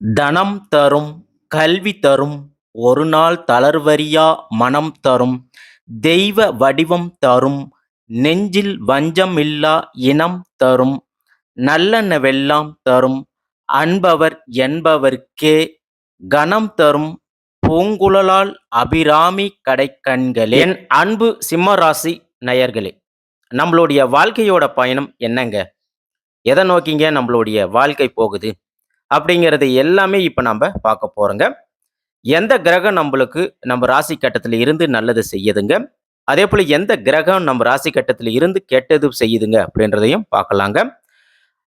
தனம் தரும் கல்வி தரும் ஒரு நாள் தளர்வரியா மனம் தரும் தெய்வ வடிவம் தரும் நெஞ்சில் வஞ்சமில்லா இனம் தரும் நல்லனவெல்லாம் தரும் அன்பவர் என்பவர்க்கே கணம் தரும் பூங்குழலால் அபிராமி கடைக்கண்களே. என் அன்பு சிம்மராசி நயர்களே நம்மளுடைய வாழ்க்கையோட பயணம் என்னங்க? எதை நோக்கிங்க நம்மளுடைய வாழ்க்கை போகுது? அப்படிங்கிறது எல்லாமே இப்போ நம்ம பார்க்க போகிறோங்க எந்த கிரகம் நம்மளுக்கு நம்ம ராசி கட்டத்தில் இருந்து நல்லது செய்யுதுங்க? அதே போல் எந்த கிரகம் நம்ம ராசி கட்டத்தில் இருந்து கெட்டது செய்யுதுங்க? அப்படின்றதையும் பார்க்கலாங்க.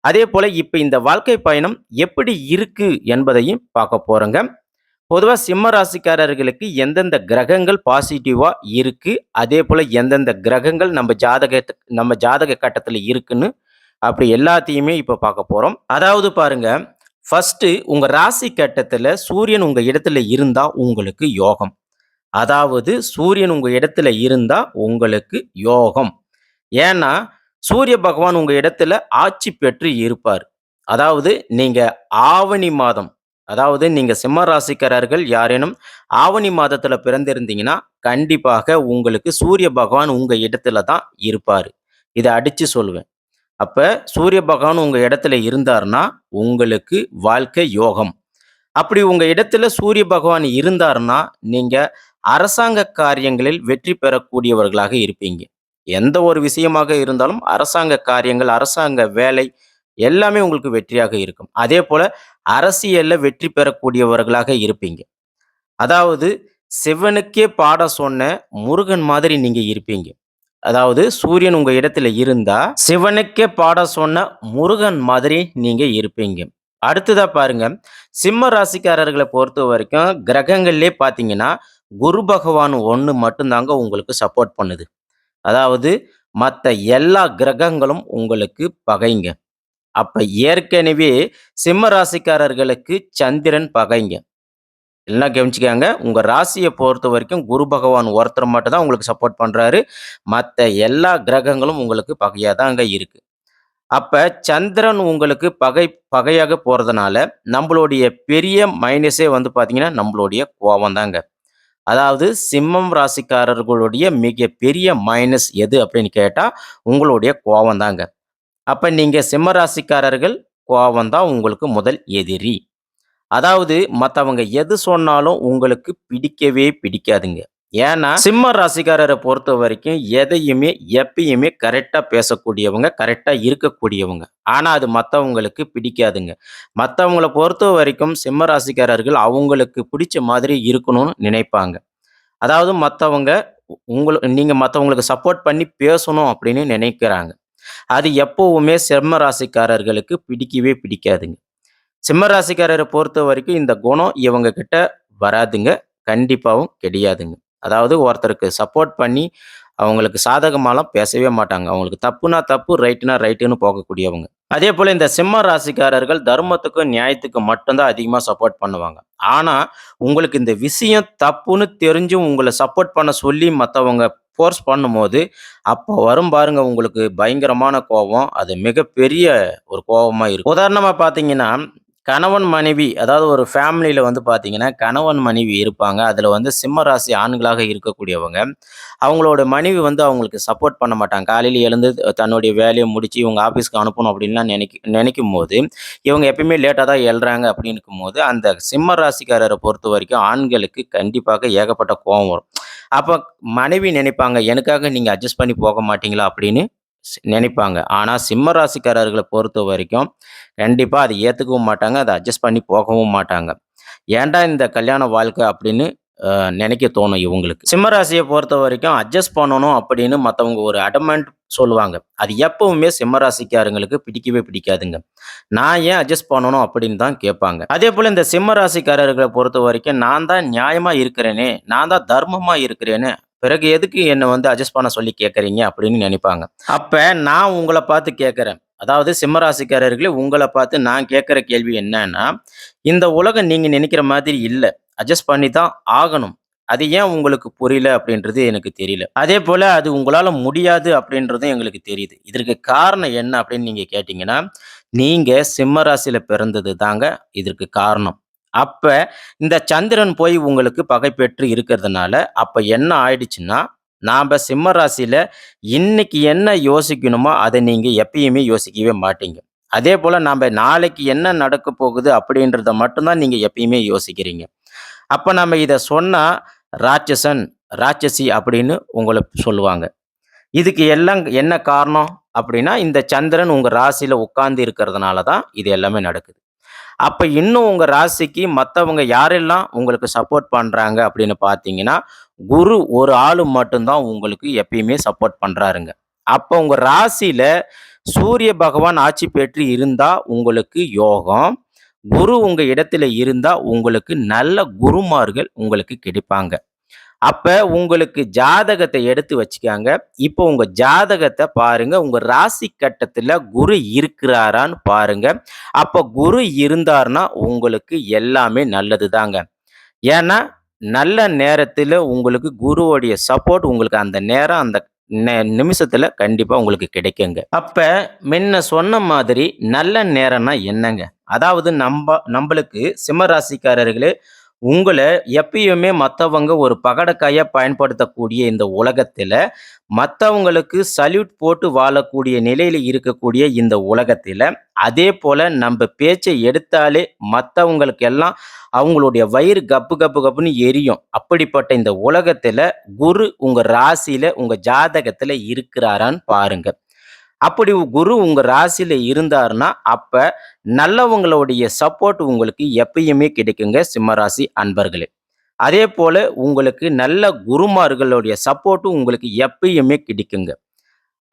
அதே போல் இப்போ இந்த வாழ்க்கை பயணம் எப்படி இருக்கு என்பதையும் பார்க்க போகிறோங்க பொதுவாக சிம்ம ராசிக்காரர்களுக்கு எந்தெந்த கிரகங்கள் பாசிட்டிவாக இருக்குது அதே போல் எந்தெந்த கிரகங்கள் நம்ம ஜாதக நம்ம ஜாதக கட்டத்தில் இருக்குன்னு அப்படி எல்லாத்தையுமே இப்போ பார்க்க போகிறோம் அதாவது பாருங்கள் ஃபர்ஸ்ட் உங்க ராசி கட்டத்துல சூரியன் உங்க இடத்துல இருந்தா உங்களுக்கு யோகம். அதாவது சூரியன் உங்க இடத்துல இருந்தா உங்களுக்கு யோகம். ஏன்னா சூரிய பகவான் உங்க இடத்துல ஆட்சி பெற்று இருப்பார். அதாவது நீங்க ஆவணி மாதம் அதாவது நீங்க சிம்ம ராசிக்காரர்கள் யாரேனும் ஆவணி மாதத்துல பிறந்திருந்தீங்கன்னா கண்டிப்பாக உங்களுக்கு சூரிய பகவான் உங்க இடத்துல தான் இருப்பார். இதை அடிச்சு சொல்லுவேன் அப்போ சூரிய பகவான் உங்கள் இடத்துல இருந்தார்னா உங்களுக்கு வாழ்க்கை யோகம். அப்படி உங்கள் இடத்துல சூரிய பகவான் இருந்தார்னா நீங்கள் அரசாங்க காரியங்களில் வெற்றி பெறக்கூடியவர்களாக இருப்பீங்க. எந்த ஒரு விஷயமாக இருந்தாலும் அரசாங்க காரியங்கள் அரசாங்க வேலை எல்லாமே உங்களுக்கு வெற்றியாக இருக்கும். அதே போல் அரசியலில் வெற்றி பெறக்கூடியவர்களாக இருப்பீங்க. அதாவது சிவனுக்கே பாட சொன்ன முருகன் மாதிரி நீங்கள் இருப்பீங்க. அதாவது சூரியன் உங்கள் இடத்துல இருந்தால் சிவனுக்கே பாட சொன்ன முருகன் மாதிரி நீங்கள் இருப்பீங்க. அடுத்ததாக பாருங்க சிம்ம ராசிக்காரர்களை பொறுத்த வரைக்கும் கிரகங்கள்லே பார்த்தீங்கன்னா குரு பகவான் ஒன்று மட்டும்தாங்க உங்களுக்கு சப்போர்ட் பண்ணுது. அதாவது மற்ற எல்லா கிரகங்களும் உங்களுக்கு பகைங்க. அப்போ ஏற்கனவே சிம்ம ராசிக்காரர்களுக்கு சந்திரன் பகைங்க. எல்லாம் கவனிச்சுக்காங்க. உங்கள் ராசியை பொறுத்த வரைக்கும் குரு பகவான் ஒருத்தர் மட்டும் தான் உங்களுக்கு சப்போர்ட் பண்ணுறாரு மற்ற எல்லா கிரகங்களும் உங்களுக்கு பகையாக தான் அங்கே இருக்குது அப்போ சந்திரன் உங்களுக்கு பகை பகையாக போகிறதுனால நம்மளுடைய பெரிய மைனஸே வந்து பார்த்திங்கன்னா நம்மளுடைய கோபம் தாங்க அதாவது சிம்மம் ராசிக்காரர்களுடைய மிக பெரிய மைனஸ் எது அப்படின்னு கேட்டால் உங்களுடைய கோபம் தாங்க அப்போ நீங்கள் சிம்ம ராசிக்காரர்கள் கோபம் தான் உங்களுக்கு முதல் எதிரி. அதாவது மற்றவங்க எது சொன்னாலும் உங்களுக்கு பிடிக்கவே பிடிக்காதுங்க. ஏன்னா சிம்ம ராசிக்காரரை பொறுத்த வரைக்கும் எதையுமே எப்பயுமே கரெக்டாக பேசக்கூடியவங்க கரெக்டாக இருக்கக்கூடியவங்க. ஆனால் அது மற்றவங்களுக்கு பிடிக்காதுங்க. மற்றவங்கள பொறுத்த வரைக்கும் சிம்ம ராசிக்காரர்கள் அவங்களுக்கு பிடிச்ச மாதிரி இருக்கணும்னு நினைப்பாங்க. அதாவது மற்றவங்க உங்களை நீங்கள் மற்றவங்களுக்கு சப்போர்ட் பண்ணி பேசணும் அப்படின்னு நினைக்கிறாங்க. அது எப்பவுமே சிம்ம ராசிக்காரர்களுக்கு பிடிக்கவே பிடிக்காதுங்க. சிம்ம ராசிக்காரரை பொறுத்த வரைக்கும் இந்த குணம் இவங்க கிட்ட வராதுங்க. கண்டிப்பாகவும் கிடையாதுங்க. அதாவது ஒருத்தருக்கு சப்போர்ட் பண்ணி அவங்களுக்கு சாதகமாலாம் பேசவே மாட்டாங்க. அவங்களுக்கு தப்புனா தப்பு ரைட்டுனா ரைட்டுன்னு போகக்கூடியவங்க. அதே போல் இந்த சிம்ம ராசிக்காரர்கள் தர்மத்துக்கும் நியாயத்துக்கும் மட்டும்தான் அதிகமாக சப்போர்ட் பண்ணுவாங்க. ஆனால் உங்களுக்கு இந்த விஷயம் தப்புன்னு தெரிஞ்சும் உங்களை சப்போர்ட் பண்ண சொல்லி மற்றவங்க ஃபோர்ஸ் பண்ணும்போது அப்போ வரும் பாருங்க உங்களுக்கு பயங்கரமான கோபம். அது மிகப்பெரிய ஒரு கோபமாக இருக்கும். உதாரணமாக பார்த்தீங்கன்னா கணவன் மனைவி அதாவது ஒரு ஃபேமிலியில் வந்து பார்த்தீங்கன்னா கணவன் மனைவி இருப்பாங்க. அதில் வந்து சிம்ம ராசி ஆண்களாக இருக்கக்கூடியவங்க. அவங்களோட மனைவி வந்து அவங்களுக்கு சப்போர்ட் பண்ண மாட்டாங்க. காலையில் எழுந்து தன்னுடைய வேலையை முடித்து இவங்க ஆஃபீஸ்க்கு அனுப்பணும் அப்படின்லாம் நினைக்க நினைக்கும் போது இவங்க எப்பயுமே லேட்டாக தான் எழுறாங்க அப்படின்னுக்கும் போது அந்த சிம்ம ராசிக்காரரை பொறுத்த வரைக்கும் ஆண்களுக்கு கண்டிப்பாக ஏகப்பட்ட கோபம் வரும். அப்போ மனைவி நினைப்பாங்க எனக்காக நீங்கள் அட்ஜஸ்ட் பண்ணி போக மாட்டீங்களா? அப்படின்னு நினைப்பாங்க. ஆனால் சிம்ம ராசிக்காரர்களை பொறுத்த வரைக்கும், கண்டிப்பாக அதை ஏற்றுக்கவும் மாட்டாங்க. அதை அட்ஜஸ்ட் பண்ணி போகவும் மாட்டாங்க. ஏன்டா இந்த கல்யாண வாழ்க்கை அப்படின்னு நினைக்க தோணும் இவங்களுக்கு. சிம்மராசியை பொறுத்த வரைக்கும் அட்ஜஸ்ட் பண்ணணும் அப்படின்னு மற்றவங்க ஒரு அடமெண்ட் சொல்லுவாங்க. அது எப்பவுமே சிம்ம ராசிக்காரங்களுக்கு பிடிக்கவே பிடிக்காதுங்க. நான் ஏன் அட்ஜஸ்ட் பண்ணணும் அப்படின்னு தான் கேட்பாங்க. அதே போல் இந்த சிம்மராசிக்காரர்களை பொறுத்த வரைக்கும், நான் தான் நியாயமாக இருக்கிறேனே, நான் தான் தர்மமாக இருக்கிறேனே, பிறகு எதுக்கு என்னை வந்து அட்ஜஸ்ட் பண்ண சொல்லி கேட்குறீங்க அப்படின்னு நினைப்பாங்க. அப்போ நான் உங்களை பார்த்து கேட்குறேன் அதாவது சிம்மராசிக்காரர்களே உங்களை பார்த்து நான் கேட்குற கேள்வி என்னன்னா, இந்த உலகம் நீங்கள் நினைக்கிற மாதிரி இல்லை அட்ஜஸ்ட் பண்ணி தான் ஆகணும். அது ஏன் உங்களுக்கு புரியல அப்படின்றது எனக்கு தெரியல. அதே போல் அது உங்களால் முடியாது அப்படின்றதும் எங்களுக்கு தெரியுது. இதற்கு காரணம் என்ன அப்படின்னு நீங்கள் கேட்டிங்கன்னா நீங்கள் சிம்மராசியில் பிறந்தது தாங்க இதற்கு காரணம். அப்ப இந்த சந்திரன் போய் உங்களுக்கு பகை பெற்று இருக்கிறதுனால, அப்ப என்ன ஆயிடுச்சுன்னா, நாம சிம்ம ராசியில இன்னைக்கு என்ன யோசிக்கணுமோ, அதை நீங்க எப்பயுமே யோசிக்கவே மாட்டீங்க. அதேபோல நாம நாளைக்கு என்ன நடக்கப் போகுது அப்படின்றத மட்டும்தான் நீங்கள் நீங்க எப்பயுமே யோசிக்கிறீங்க. அப்ப நம்ம இதை சொன்னா ராட்சசன், ராட்சசி அப்படின்னு உங்களை சொல்லுவாங்க. இதுக்கு எல்லாம் என்ன காரணம் அப்படின்னா, இந்த சந்திரன் உங்க ராசியில உட்கார்ந்து இருக்கிறதுனால தான் இது எல்லாமே நடக்குது. அப்போ இன்னும் உங்கள் ராசிக்கு மற்றவங்க யாரெல்லாம் உங்களுக்கு சப்போர்ட் பண்ணுறாங்க அப்படின்னு பார்த்தீங்கன்னா, குரு ஒரு ஆளு மட்டும்தான் உங்களுக்கு எப்பயுமே சப்போர்ட் பண்ணுறாருங்க அப்போ உங்கள் ராசியில் சூரிய பகவான் ஆட்சி பெற்று இருந்தால் உங்களுக்கு யோகம். குரு உங்கள் இடத்துல இருந்தால் உங்களுக்கு நல்ல குருமார்கள் உங்களுக்கு கிடைப்பாங்க. அப்போ உங்களுக்கு ஜாதகத்தை எடுத்து வச்சுக்காங்க இப்போ உங்கள் ஜாதகத்தை பாருங்கள் உங்கள் ராசி கட்டத்தில் குரு இருக்கிறாரான்னு பாருங்க. அப்போ குரு இருந்தார்னா உங்களுக்கு எல்லாமே நல்லது தாங்க. ஏன்னா, நல்ல நேரத்தில் உங்களுக்கு குருவுடைய சப்போர்ட் உங்களுக்கு அந்த நேரம், அந்த நெ கண்டிப்பாக உங்களுக்கு கிடைக்குங்க. அப்போ முன்ன சொன்ன மாதிரி நல்ல நேரம்னா என்னங்க? அதாவது நம்ம நம்மளுக்கு சிம்ம ராசிக்காரர்களே, உங்களை எப்பயுமே மற்றவங்க ஒரு பகடக்காயை பயன்படுத்தக்கூடிய இந்த உலகத்தில் மற்றவங்களுக்கு சல்யூட் போட்டு வாழக்கூடிய நிலையில் இருக்கக்கூடிய இந்த உலகத்தில் அதே போல் நம்ம பேச்சை எடுத்தாலே மத்தவங்களுக்கெல்லாம் அவங்களுடைய வயிறு கப்பு கப்பு கப்புன்னு எரியும். அப்படிப்பட்ட இந்த உலகத்தில் குரு உங்கள் ராசியில் உங்கள் ஜாதகத்தில் இருக்கிறாரான்னு பாருங்கள் அப்படி குரு உங்கள் ராசியில் இருந்தார்னா, அப்போ நல்லவங்களுடைய சப்போர்ட் உங்களுக்கு எப்பயுமே கிடைக்குங்க சிம்மராசி அன்பர்களே அதே போல் உங்களுக்கு நல்ல குருமார்களுடைய சப்போர்ட்டும் உங்களுக்கு எப்பயுமே கிடைக்குங்க.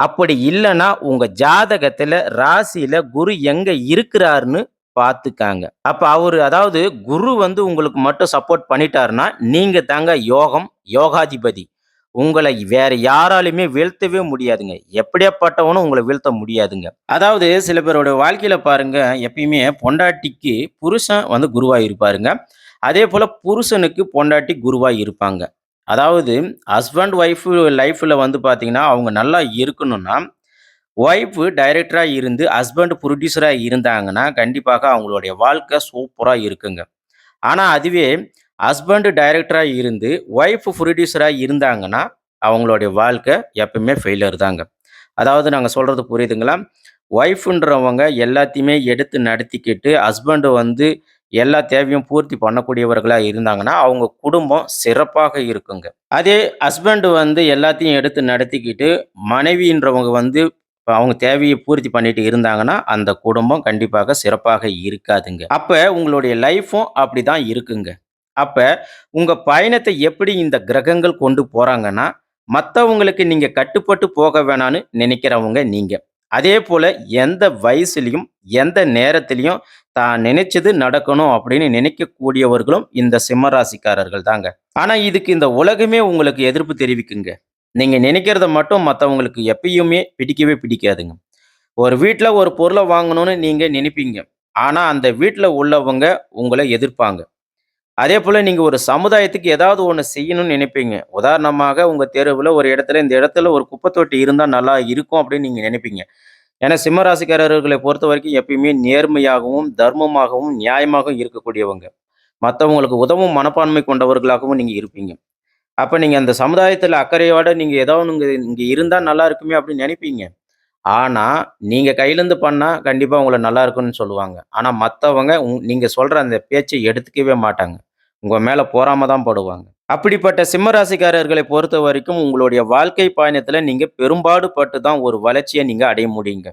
அப்படி இல்லைன்னா உங்கள் ஜாதகத்தில் ராசியில் குரு எங்கே இருக்கிறாருன்னு பார்த்துக்காங்க அப்போ அவர் அதாவது குரு வந்து உங்களுக்கு மட்டும் சப்போர்ட் பண்ணிட்டாருன்னா, நீங்கள் தாங்க யோகம், யோகாதிபதி. உங்களை வேற யாராலையுமே வீழ்த்தவே முடியாதுங்க. எப்படியாப்பட்டவனும் உங்களை வீழ்த்த முடியாதுங்க. அதாவது சில பேரோட வாழ்க்கையில பாருங்க, எப்பயுமே பொண்டாட்டிக்கு புருஷன் வந்து குருவாக இருப்பாருங்க. அதே போல புருஷனுக்கு பொண்டாட்டி குருவாக இருப்பாங்க. அதாவது ஹஸ்பண்ட், ஒய்ஃப் லைஃப்பில் வந்து பார்த்தீங்கன்னா, அவங்க நல்லா இருக்கணும்னா, ஒய்ஃப் டைரக்டராக இருந்து, ஹஸ்பண்ட் ப்ரொடியூசராக இருந்தாங்கன்னா, கண்டிப்பாக அவங்களுடைய வாழ்க்கை சூப்பராக இருக்குங்க. ஆனால் அதுவே ஹஸ்பண்டு டைரக்டராக இருந்து, ஒய்ஃப் ப்ரொடியூசராக இருந்தாங்கன்னா, அவங்களுடைய வாழ்க்கை எப்பவுமே ஃபெயிலியர் தாங்க. அதாவது நாங்கள் சொல்கிறது புரியுதுங்களா? ஒய்ஃப்ன்றவங்க எல்லாத்தையுமே எடுத்து நடத்திக்கிட்டு, ஹஸ்பண்டு வந்து எல்லா தேவையும் பூர்த்தி பண்ணக்கூடியவர்களாக இருந்தாங்கன்னா, அவங்க குடும்பம் சிறப்பாக இருக்குங்க. அதே ஹஸ்பண்ட் வந்து எல்லாத்தையும் எடுத்து நடத்திக்கிட்டு, மனைவின்றவங்க வந்து அவங்க தேவையை பூர்த்தி பண்ணிட்டு இருந்தாங்கன்னா, அந்த குடும்பம் கண்டிப்பாக சிறப்பாக இருக்காதுங்க. அப்போ உங்களுடைய லைஃப்பும் அப்படிதான் இருக்குங்க. அப்போ உங்கள் பயணத்தை எப்படி இந்த கிரகங்கள் கொண்டு போகிறாங்கன்னா மற்றவங்களுக்கு நீங்கள் கட்டுப்பட்டு போக வேணான்னு நினைக்கிறவங்க நீங்கள் அதே போல் எந்த வயசுலையும் எந்த நேரத்துலையும் தான் நினைச்சது நடக்கணும் அப்படின்னு நினைக்கக்கூடியவர்களும் இந்த சிம்மராசிக்காரர்கள் தாங்க. ஆனால் இதுக்கு இந்த உலகமே உங்களுக்கு எதிர்ப்பு தெரிவிக்குங்க. நீங்கள் நினைக்கிறத மட்டும் மற்றவங்களுக்கு எப்பயுமே பிடிக்கவே பிடிக்காதுங்க. ஒரு வீட்டில் ஒரு பொருளை வாங்கணும்னு நீங்கள் நினைப்பீங்க. ஆனால் அந்த வீட்டில் உள்ளவங்க உங்களை எதிர்ப்பாங்க. அதே போல் நீங்கள் ஒரு சமுதாயத்துக்கு ஏதாவது ஒன்று செய்யணும்னு நினைப்பீங்க. உதாரணமாக உங்கள் தெருவில் ஒரு இடத்துல, இந்த இடத்துல ஒரு குப்பை தொட்டி இருந்தால் நல்லா இருக்கும் அப்படின்னு நீங்கள் நினைப்பீங்க. ஏன்னா சிம்மராசிக்காரர்களை பொறுத்த வரைக்கும் எப்பயுமே நேர்மையாகவும், தர்மமாகவும், நியாயமாகவும் இருக்கக்கூடியவங்க. மற்றவங்களுக்கு உதவும் மனப்பான்மை கொண்டவர்களாகவும் நீங்கள் இருப்பீங்க. அப்போ நீங்கள் அந்த சமுதாயத்தில் அக்கறையோட நீங்கள் ஏதோ ஒன்று இங்கே இருந்தால் நல்லா இருக்குமே அப்படின்னு நினைப்பீங்க. ஆனால் நீங்கள் கையிலேருந்து பண்ணால் கண்டிப்பாக உங்களை நல்லா இருக்குன்னு சொல்லுவாங்க. ஆனால் மற்றவங்க உங் நீங்கள் சொல்கிற அந்த பேச்சை எடுத்துக்கவே மாட்டாங்க. உங்கள் மேலே பொறாம தான் படுவாங்க. அப்படிப்பட்ட சிம்ம ராசிக்காரர்களை பொறுத்தவரைக்கும் உங்களுடைய வாழ்க்கை பயணத்தில் நீங்கள் பெரும்பாடு பட்டு தான் ஒரு வளர்ச்சியை நீங்கள் அடைய முடியுங்க.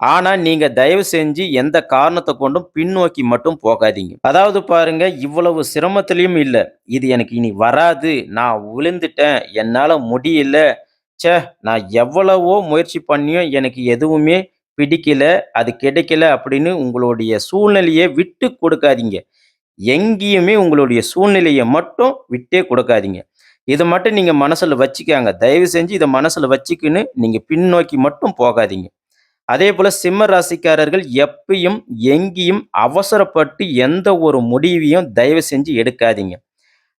ஆனால் நீங்கள் தயவு செஞ்சு எந்த காரணத்தை கொண்டும் பின்னோக்கி மட்டும் போகாதீங்க. அதாவது பாருங்க, இவ்வளவு சிரமத்திலையும் இல்லை இது எனக்கு இனி வராது. நான் விழுந்துட்டேன். என்னால் முடியல. சே நான் எவ்வளவோ முயற்சி பண்ணியும் எனக்கு எதுவுமே பிடிக்கல, அது கிடைக்கல அப்படின்னு உங்களுடைய சூழ்நிலையை விட்டு கொடுக்காதீங்க. எங்கேயுமே உங்களுடைய சூழ்நிலையை மட்டும் விட்டே கொடுக்காதீங்க. இதை மட்டும் நீங்க மனசுல வச்சுக்காங்க தயவு செஞ்சு இதை மனசுல வச்சுக்கின்னு நீங்க பின்னோக்கி மட்டும் போகாதீங்க. அதே போல் சிம்ம ராசிக்காரர்கள் எப்பயும், எங்கேயும் அவசரப்பட்டு எந்த ஒரு முடிவையும் தயவு செஞ்சு எடுக்காதீங்க.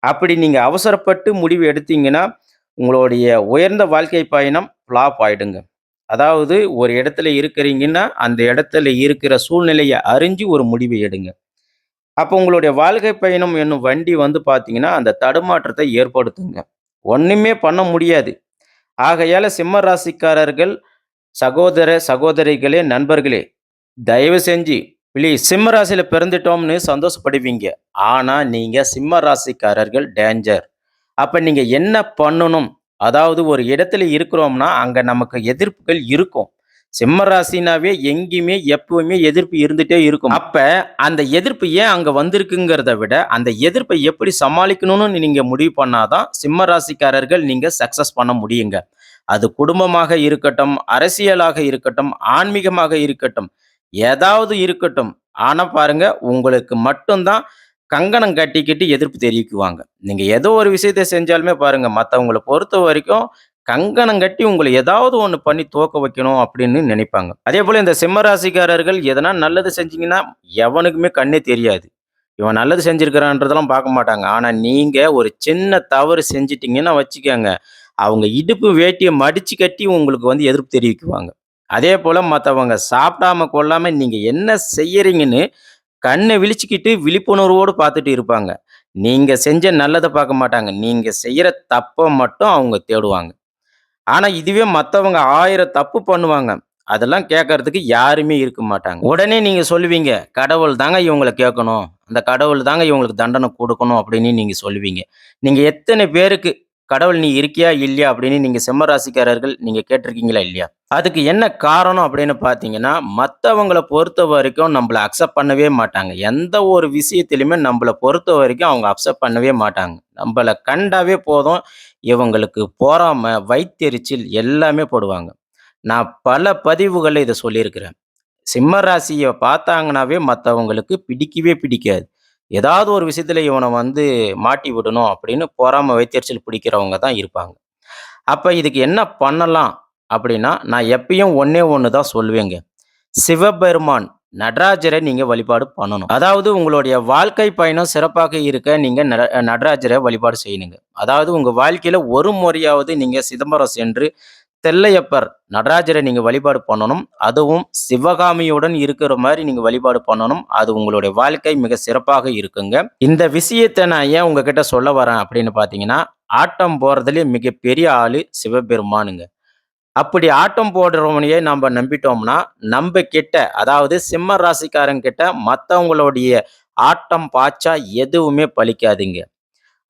அப்படி நீங்க அவசரப்பட்டு முடிவு எடுத்தீங்கன்னா, உங்களுடைய உயர்ந்த வாழ்க்கை பயணம் ஃப்ளாப் ஆயிடுங்க. அதாவது ஒரு இடத்துல இருக்கிறீங்கன்னா, அந்த இடத்துல இருக்கிற சூழ்நிலையை அறிஞ்சு ஒரு முடிவு எடுங்க. அப்போ உங்களுடைய வாழ்க்கை பயணம் என்னும் வண்டி வந்து பார்த்தீங்கன்னா, அந்த தடுமாற்றத்தை ஏற்படுத்துங்க. ஒன்றுமே பண்ண முடியாது. ஆகையால் சிம்ம ராசிக்காரர்கள் சகோதர, சகோதரிகளே, நண்பர்களே, தயவு செஞ்சு ப்ளீஸ் சிம்ம ராசியில் பிறந்துட்டோம்னு சந்தோஷப்படுவீங்க. ஆனால் நீங்கள் சிம்ம ராசிக்காரர்கள் டேஞ்சர். அப்போ நீங்கள் என்ன பண்ணணும்? அதாவது ஒரு இடத்துல இருக்கிறோம்னா, அங்கே நமக்கு எதிர்ப்புகள் இருக்கும். சிம்ம ராசினாவே எங்கேயுமே எப்பவுமே எதிர்ப்பு இருந்துட்டே இருக்கும். அப்ப அந்த எதிர்ப்பு ஏன் அங்க வந்திருக்குங்கிறத விட, அந்த எதிர்ப்பை எப்படி சமாளிக்கணும்னு நீங்க முடிவு பண்ணாதான், சிம்ம ராசிக்காரர்கள் நீங்க சக்சஸ் பண்ண முடியுங்க. அது குடும்பமாக இருக்கட்டும், அரசியலாக இருக்கட்டும், ஆன்மீகமாக இருக்கட்டும், ஏதாவது இருக்கட்டும். ஆனா பாருங்க, உங்களுக்கு மட்டும்தான் கங்கணம் கட்டிக்கிட்டு எதிர்ப்பு தெரிவிக்குவாங்க. நீங்க ஏதோ ஒரு விஷயத்த செஞ்சாலுமே பாருங்க, பொறுத்த வரைக்கும் கங்கணம் கட்டி உங்களை ஏதாவது ஒன்று பண்ணி தோக்க வைக்கணும் அப்படின்னு நினைப்பாங்க. அதே போல் இந்த சிம்ம ராசிக்காரர்கள் எதனா நல்லது செஞ்சீங்கன்னா, எவனுக்குமே கண்ணே தெரியாது. இவன் நல்லது செஞ்சுருக்கிறான்றதெல்லாம் பார்க்க மாட்டாங்க. ஆனால் நீங்கள் ஒரு சின்ன தவறு செஞ்சிட்டிங்கன்னா வச்சுக்கோங்க அவங்க இடுப்பு வேட்டியை மடித்து கட்டி உங்களுக்கு வந்து எதிர்ப்பு தெரிவிக்குவாங்க. அதே போல் மற்றவங்க சாப்பிடாம கொள்ளாமல் நீங்கள் என்ன செய்யறீங்கன்னு கண்ணை விழிச்சுக்கிட்டு விழிப்புணர்வோடு பார்த்துட்டு இருப்பாங்க. நீங்கள் செஞ்ச நல்லதை பார்க்க மாட்டாங்க. நீங்கள் செய்கிற தப்பை மட்டும் அவங்க தேடுவாங்க. ஆனா இதுவே மற்றவங்க ஆயிரம் தப்பு பண்ணுவாங்க. அதெல்லாம் கேட்கறதுக்கு யாருமே இருக்க மாட்டாங்க. உடனே நீங்க சொல்லுவீங்க, "கடவுள் தாங்க இவங்கள கேட்கணும். அந்த கடவுள் தாங்க இவங்களுக்கு தண்டனை கொடுக்கணும் அப்படின்னு நீங்க சொல்லுவீங்க. நீங்க எத்தனை பேருக்கு கடவுள் நீ இருக்கியா? இல்லையா? அப்படின்னு நீங்க சிம்ம ராசிக்காரர்கள் நீங்க கேட்டிருக்கீங்களா? இல்லையா? அதுக்கு என்ன காரணம் அப்படின்னு பார்த்தீங்கன்னா, பொறுத்த வரைக்கும் நம்மளை அக்செப்ட் பண்ணவே மாட்டாங்க. எந்த ஒரு விஷயத்திலுமே நம்மள பொறுத்தவரைக்கும் அவங்க அக்செப்ட் பண்ணவே மாட்டாங்க. நம்மள கண்டாவே போதும், இவங்களுக்கு பொறாமை வயித்தெரிச்சல் எல்லாமே போடுவாங்க நான் பல பதிவுகளை இதை சொல்லியிருக்கிறேன். சிம்ம ராசியை பார்த்தாங்கனாவே மற்றவங்களுக்கு பிடிக்கவே பிடிக்காது. ஏதாவது ஒரு விஷயத்தில் இவனை வந்து மாட்டி விடணும் அப்படின்னு பொறாம, வைத்தறிச்சல் பிடிக்கிறவங்க தான் இருப்பாங்க. அப்போ இதுக்கு என்ன பண்ணலாம் அப்படின்னா, நான் எப்பயும் ஒன்றே ஒன்று தான் சொல்லுவேங்க. சிவபெருமான் நடராஜரை நீங்க வழிபாடு பண்ணணும். அதாவது உங்களுடைய வாழ்க்கை பயணம் சிறப்பாக இருக்க நீங்க நட வழிபாடு செய்யணுங்க. அதாவது உங்க வாழ்க்கையில ஒரு முறையாவது நீங்க சிதம்பரம் சென்று தெல்லையப்பர் நடராஜரை நீங்க வழிபாடு பண்ணணும். அதுவும் சிவகாமியுடன் இருக்கிற மாதிரி நீங்க வழிபாடு பண்ணணும். அது உங்களுடைய வாழ்க்கை மிக சிறப்பாக இருக்குங்க. இந்த விஷயத்தை நான் ஏன் உங்ககிட்ட சொல்ல வரேன் அப்படின்னு பார்த்தீங்கன்னா, ஆட்டம் போடுறதுலயே மிகப்பெரிய ஆளு சிவபெருமானுங்க. அப்படி ஆட்டம் போடுறவனையே நம்ம நம்பிட்டோம்னா, நம்ம கிட்ட அதாவது சிம்ம ராசிக்காரங்க கிட்ட ஆட்டம், பாய்ச்சா எதுவுமே பலிக்காதுங்க.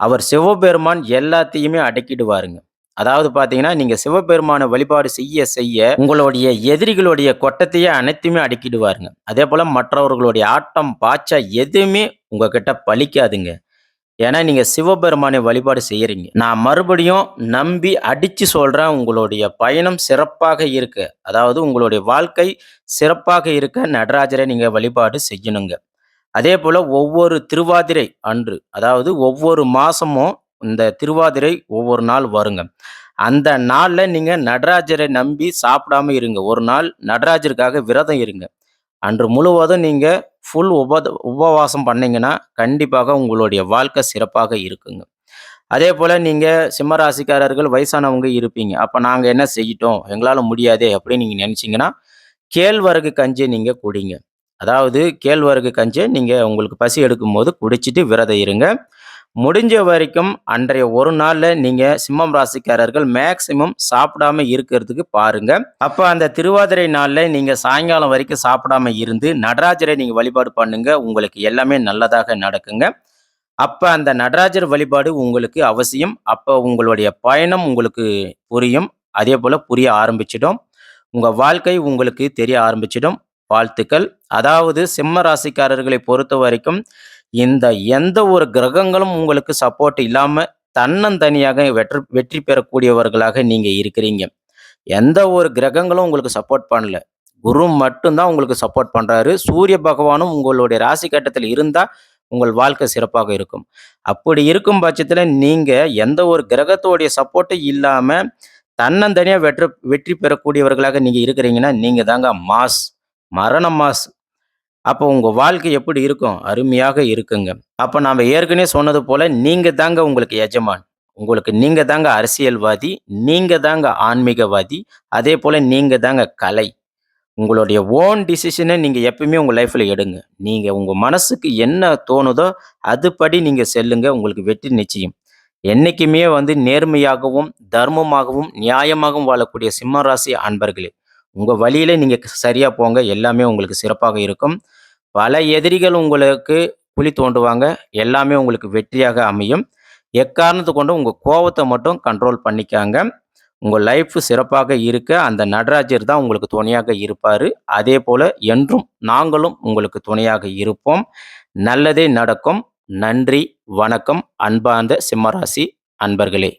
அவர் சிவபெருமான் எல்லாத்தையுமே அடக்கிடுவாருங்க. அதாவது பார்த்தீங்கன்னா, நீங்கள் சிவபெருமானை வழிபாடு செய்ய செய்ய உங்களுடைய எதிரிகளுடைய கொட்டத்தையே அனைத்தையுமே அடக்கிடுவாருங்க. அதேபோல மற்றவர்களுடைய ஆட்டம், பாய்ச்சா எதுவுமே உங்ககிட்ட பலிக்காதுங்க. ஏன்னா நீங்க சிவபெருமானை வழிபாடு செய்யறீங்க. நான் மறுபடியும் நம்பி அடிச்சு சொல்றேன், உங்களுடைய பயணம் சிறப்பாக இருக்க, அதாவது உங்களுடைய வாழ்க்கை சிறப்பாக இருக்க நடராஜரை நீங்க வழிபாடு செய்யணுங்க. அதே போல் ஒவ்வொரு திருவாதிரை அன்று, அதாவது ஒவ்வொரு மாசமும் இந்த திருவாதிரை ஒவ்வொரு நாள் வருங்க. அந்த நாளில் நீங்கள் நடராஜரை நம்பி சாப்பிடாம இருங்க. ஒரு நாள் நடராஜருக்காக விரதம் இருங்க. அன்று முழுவதும் நீங்கள் ஃபுல் உபத உபவாசம் பண்ணீங்கன்னா, கண்டிப்பாக உங்களுடைய வாழ்க்கை சிறப்பாக இருக்குங்க. அதே போல் சிம்ம ராசிக்காரர்கள் வயசானவங்க இருப்பீங்க. அப்போ நாங்கள் என்ன செய்யிட்டோம் எங்களால் முடியாதே அப்படின்னு நீங்கள் நினச்சிங்கன்னா கேழ்வரகு கஞ்சியை நீங்கள் குடிங்க. அதாவது கேழ்வரகு கஞ்சியை நீங்கள் உங்களுக்கு பசி எடுக்கும்போது குடிச்சிட்டு விரதம் இருங்க. முடிஞ்ச வரைக்கும் அன்றைய ஒரு நாள்ல நீங்க சிம்மம் ராசிக்காரர்கள் மேக்சிமம் சாப்பிடாம இருக்கிறதுக்கு பாருங்க. அப்ப அந்த திருவாதிரை நாள்ல நீங்க சாயங்காலம் வரைக்கும் சாப்பிடாம இருந்து நடராஜரை நீங்க வழிபாடு பண்ணுங்க. உங்களுக்கு எல்லாமே நல்லதாக நடக்குங்க. அப்ப அந்த நடராஜர் வழிபாடு உங்களுக்கு அவசியம். அப்ப உங்களுடைய பயணம் உங்களுக்கு புரியும். அதே போல் புரிய ஆரம்பிச்சிடும். உங்க வாழ்க்கை உங்களுக்கு தெரிய ஆரம்பிச்சிடும். வாழ்த்துக்கள். அதாவது சிம்ம ராசிக்காரர்களை பொறுத்த வரைக்கும் இந்த எந்த ஒரு கிரகங்களும் உங்களுக்கு சப்போர்ட் இல்லாமல் தன்னந்தனியாக வெற்றி வெற்றி பெறக்கூடியவர்களாக நீங்கள் இருக்கிறீங்க. எந்த ஒரு கிரகங்களும் உங்களுக்கு சப்போர்ட் பண்ணல. குரு மட்டும் தான் உங்களுக்கு சப்போர்ட் பண்ணுறாரு சூரிய பகவானும் உங்களுடைய ராசி கட்டத்தில் இருந்தால் உங்கள் வாழ்க்கை சிறப்பாக இருக்கும். அப்படி இருக்கும் பட்சத்தில் நீங்கள் எந்த ஒரு கிரகத்தோடைய சப்போர்ட்டும் இல்லாமல் தன்னந்தனியாக வெற்றி வெற்றி பெறக்கூடியவர்களாக நீங்கள் இருக்கிறீங்கன்னா, நீங்கள் தாங்க மாஸ். மரண மாஸ். அப்போ உங்கள் வாழ்க்கை எப்படி இருக்கும்? அருமையாக இருக்குங்க. அப்போ நாம் ஏற்கனவே சொன்னது போல் நீங்கள் தாங்க உங்களுக்கு எஜமான். உங்களுக்கு நீங்கள் தாங்க அரசியல்வாதி. நீங்கள் தாங்க ஆன்மீகவாதி. அதே போல் நீங்கள் தாங்க கலை. உங்களுடைய ஓன் டிசிஷனை நீங்கள் எப்பயுமே உங்கள் லைஃப்பில் எடுங்க நீங்கள் உங்கள் மனசுக்கு என்ன தோணுதோ அதுபடி நீங்கள் செல்லுங்க உங்களுக்கு வெற்றி நிச்சயம் என்றைக்குமே வந்து நேர்மையாகவும் தர்மமாகவும் நியாயமாகவும் வாழக்கூடிய சிம்ம ராசி அன்பர்களே உங்கள் வழியில நீங்கள் சரியாக போங்க. எல்லாமே உங்களுக்கு சிறப்பாக இருக்கும். பல எதிரிகள் உங்களுக்கு குழி தோண்டுவாங்க. எல்லாமே உங்களுக்கு வெற்றியாக அமையும். எக்காரணத்தை கொண்டு உங்கள் கோவத்தை மட்டும் கண்ட்ரோல் பண்ணிக்காங்க. உங்கள் லைஃப் சிறப்பாக இருக்க அந்த நடராஜர் தான் உங்களுக்கு துணையாக இருப்பார். அதே போல் என்றும் நாங்களும் உங்களுக்கு துணையாக இருப்போம். நல்லதே நடக்கும். நன்றி வணக்கம். அன்பார்ந்த சிம்மராசி அன்பர்களே.